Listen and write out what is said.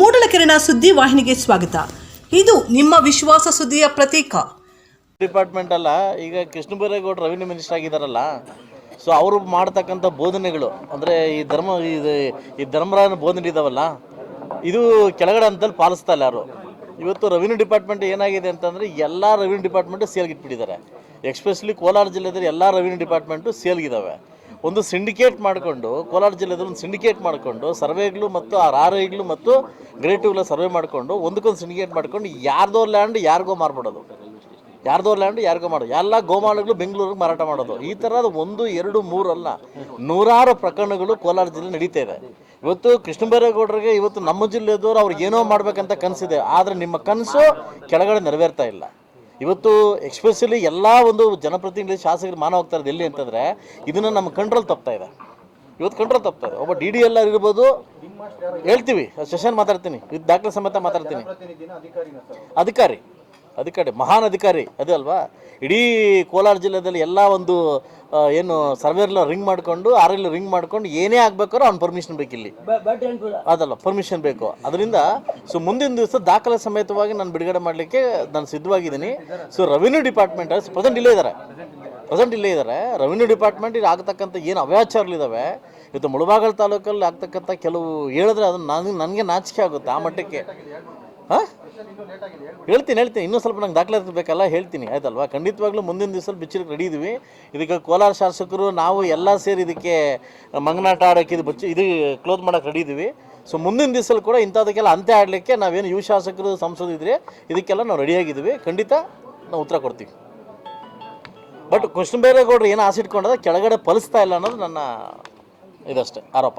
ಮೂಡಲಕೆರೆನ ಸುದ್ದಿ ವಾಹಿನಿಗೆ ಸ್ವಾಗತ. ಇದು ನಿಮ್ಮ ವಿಶ್ವಾಸ ಸುದ್ದಿಯ ಪ್ರತೀಕ. ಡಿಪಾರ್ಟ್ಮೆಂಟ್ ಅಲ್ಲ, ಈಗ ಕೃಷ್ಣ ಬೈರೇಗೌಡರು ರೆವಿನ್ಯೂ ಮಿನಿಸ್ಟರ್ ಆಗಿದ್ದಾರಲ್ಲ ಸೊ ಅವರು ಮಾಡ್ತಕ್ಕಂಥ ಬೋಧನೆಗಳು, ಅಂದರೆ ಈ ಧರ್ಮ ಇದು ಈ ಧರ್ಮರಾಯನ ಬೋಧನೆ ಇದಾವಲ್ಲ, ಇದು ಕೆಳಗಡೆ ಅಂತಲ್ಲಿ ಪಾಲಿಸ್ತಾ ಇಲ್ಲ ಯಾರು. ಇವತ್ತು ರೆವಿನ್ಯೂ ಡಿಪಾರ್ಟ್ಮೆಂಟ್ ಏನಾಗಿದೆ ಅಂತಂದರೆ, ಎಲ್ಲ ರೆವಿನ್ಯೂ ಡಿಪಾರ್ಟ್ಮೆಂಟು ಸೇಲ್ಗಿಟ್ಬಿಟ್ಟಿದ್ದಾರೆ ಎಕ್ಸ್ಪೆಷಲಿ ಕೋಲಾರ ಜಿಲ್ಲೆದಲ್ಲಿ ಎಲ್ಲ ರೆವಿನ್ಯೂ ಡಿಪಾರ್ಟ್ಮೆಂಟು ಸೇಲ್ಗಿದ್ದಾವೆ ಒಂದು ಸಿಂಡಿಕೇಟ್ ಮಾಡಿಕೊಂಡು ಕೋಲಾರ ಜಿಲ್ಲೆದಲ್ಲಿ ಒಂದು ಸಿಂಡಿಕೇಟ್ ಮಾಡಿಕೊಂಡು ಸರ್ವೆಗಳು ಮತ್ತು ಆ ರಾರೈಗಳು ಮತ್ತು ಗ್ರೇಟಿವ್ಗಳ ಸರ್ವೆ ಮಾಡಿಕೊಂಡು ಒಂದಕ್ಕೊಂದು ಸಿಂಡಿಕೇಟ್ ಮಾಡ್ಕೊಂಡು ಯಾರ್ದೋ ಲ್ಯಾಂಡ್ ಯಾರಿಗೋ ಮಾರ್ಬಿಡೋದು. ಯಾರ್ದೋ ಲ್ಯಾಂಡ್ ಯಾರಿಗೋ ಮಾಡೋದು ಎಲ್ಲ ಗೋಮಾಳಗಳು ಬೆಂಗಳೂರಿಗೆ ಮಾರಾಟ ಮಾಡೋದು. ಈ ಥರದ ಒಂದು, ಎರಡು, ಮೂರಲ್ಲ ನೂರಾರು ಪ್ರಕರಣಗಳು ಕೋಲಾರ ಜಿಲ್ಲೆ ನಡೀತಾ ಇದೆ. ಇವತ್ತು ಕೃಷ್ಣ ಬೈರೇಗೌಡರಿಗೆ ಇವತ್ತು ನಮ್ಮ ಜಿಲ್ಲೆದವರು ಅವ್ರಿಗೆ ಏನೋ ಮಾಡ್ಬೇಕಂತ ಕನಸಿದೆ. ಆದರೆ ನಿಮ್ಮ ಕನಸು ಕೆಳಗಡೆ ನೆರವೇರ್ತಾ ಇಲ್ಲ. ಇವತ್ತು ಎಕ್ಸ್ಪೆಷಲಿ ಎಲ್ಲ ಒಂದು ಜನಪ್ರತಿನಿಧಿ ಶಾಸಕರು ಮಾನ ಹೋಗ್ತಾ ಇರೋದು ಎಲ್ಲಿ ಅಂತಂದರೆ ಇದನ್ನು ನಮ್ಮ ಕಂಟ್ರೋಲ್ ತಪ್ತಾ ಇದೆ. ಇವತ್ತು ಕಂಟ್ರೋಲ್ ತಪ್ತಾ ಇದೆ. ಒಬ್ಬ ಡಿ ಡಿ ಎಲ್ ಇರ್ಬೋದು ಹೇಳ್ತೀವಿ ಸೆಷನ್ ಮಾತಾಡ್ತೀನಿ ಇದು ದಾಖಲೆ ಸಮೇತ ಮಾತಾಡ್ತೀನಿ. ಅಧಿಕಾರಿ. ಅಧಿಕಾರಿ ಮಹಾನ್ ಅಧಿಕಾರಿ ಅದೇ ಅಲ್ವಾ? ಇಡೀ ಕೋಲಾರ ಜಿಲ್ಲೆದಲ್ಲಿ ಎಲ್ಲ ಒಂದು ಏನು ಸರ್ವೇರ್ಲ ರಿಂಗ್ ಮಾಡಿಕೊಂಡು ಆರೆಲ್ಲ ರಿಂಗ್ ಮಾಡ್ಕೊಂಡು ಏನೇ ಆಗ್ಬೇಕಾದ್ರೂ ಅವ್ನು ಪರ್ಮಿಷನ್ ಬೇಕು ಇಲ್ಲಿ. ಅದಲ್ಲ ಪರ್ಮಿಷನ್ ಬೇಕು. ಅದರಿಂದ ಸೊ ಮುಂದಿನ ದಿವಸ ದಾಖಲೆ ಸಮೇತವಾಗಿ ನಾನು ಬಿಡುಗಡೆ ಮಾಡಲಿಕ್ಕೆ ನಾನು ಸಿದ್ಧವಾಗಿದ್ದೀನಿ. ಸೊ ರೆವಿನ್ಯೂ ಡಿಪಾರ್ಟ್ಮೆಂಟ್ ಪ್ರೆಸೆಂಟ್ ಇಲ್ಲೇ ಇದ್ದಾರೆ ಪ್ರೆಸೆಂಟ್ ಇಲ್ಲೇ ಇದ್ದಾರೆ ರೆವಿನ್ಯೂ ಡಿಪಾರ್ಟ್ಮೆಂಟ್ ಇಲ್ಲಿ ಆಗ್ತಕ್ಕಂಥ ಏನು ಅವ್ಯಾಚಾರಗಳಿದ್ದಾವೆ ಇವತ್ತು ಮುಳಬಾಗಲ್ ತಾಲೂಕಲ್ಲಿ ಆಗ್ತಕ್ಕಂಥ ಕೆಲವು ಹೇಳಿದ್ರೆ ಅದನ್ನು ನನಗೆ ನನಗೆ ನಾಚಿಕೆ ಆಗುತ್ತೆ ಆ ಮಟ್ಟಕ್ಕೆ. ಹಾಂ? ಹೇಳ್ತೀನಿ ಹೇಳ್ತೀನಿ. ಇನ್ನೂ ಸ್ವಲ್ಪ ನಂಗೆ ದಾಖಲೆ ಬೇಕಲ್ಲ ಹೇಳ್ತೀನಿ. ಆಯ್ತಲ್ವಾ? ಖಂಡಿತವಾಗ್ಲೂ ಮುಂದಿನ ದಿವಸ ಬಿಚ್ಚಲಿಕ್ಕೆ ರೆಡಿ ಇದೀವಿ. ಇದಕ್ಕೆ ಕೋಲಾರ ಶಾಸಕರು, ನಾವು ಎಲ್ಲ ಸೇರಿ ಇದಕ್ಕೆ ಮಂಗನಾಟ ಆಡೋಕ್ಕೆ ಇದು ಬಚ್ಚಿ ಇದು ಕ್ಲೋಸ್ ಮಾಡೋಕೆ ರೆಡಿ ಇದೀವಿ. ಸೊ ಮುಂದಿನ ದಿವಸಲ್ಲಿ ಕೂಡ ಇಂಥದಕ್ಕೆಲ್ಲ ಅಂತ್ಯ ಆಡಲಿಕ್ಕೆ ನಾವೇನು ಯುವ ಶಾಸಕರು ಸಂಸದಿದ್ರೆ ಇದಕ್ಕೆಲ್ಲ ನಾವು ರೆಡಿಯಾಗಿದ್ದೀವಿ ಖಂಡಿತ ನಾವು ಉತ್ತರ ಕೊಡ್ತೀವಿ. ಬಟ್ ಕೃಷ್ಣ ಬೈರೇಗೌಡರು ಏನು ಆಸೆ ಇಟ್ಕೊಂಡದ ಕೆಳಗಡೆ ಫಲಿಸ್ತಾ ಇಲ್ಲ ಅನ್ನೋದು ನನ್ನ ಇದಷ್ಟೇ, ಆರೋಪ.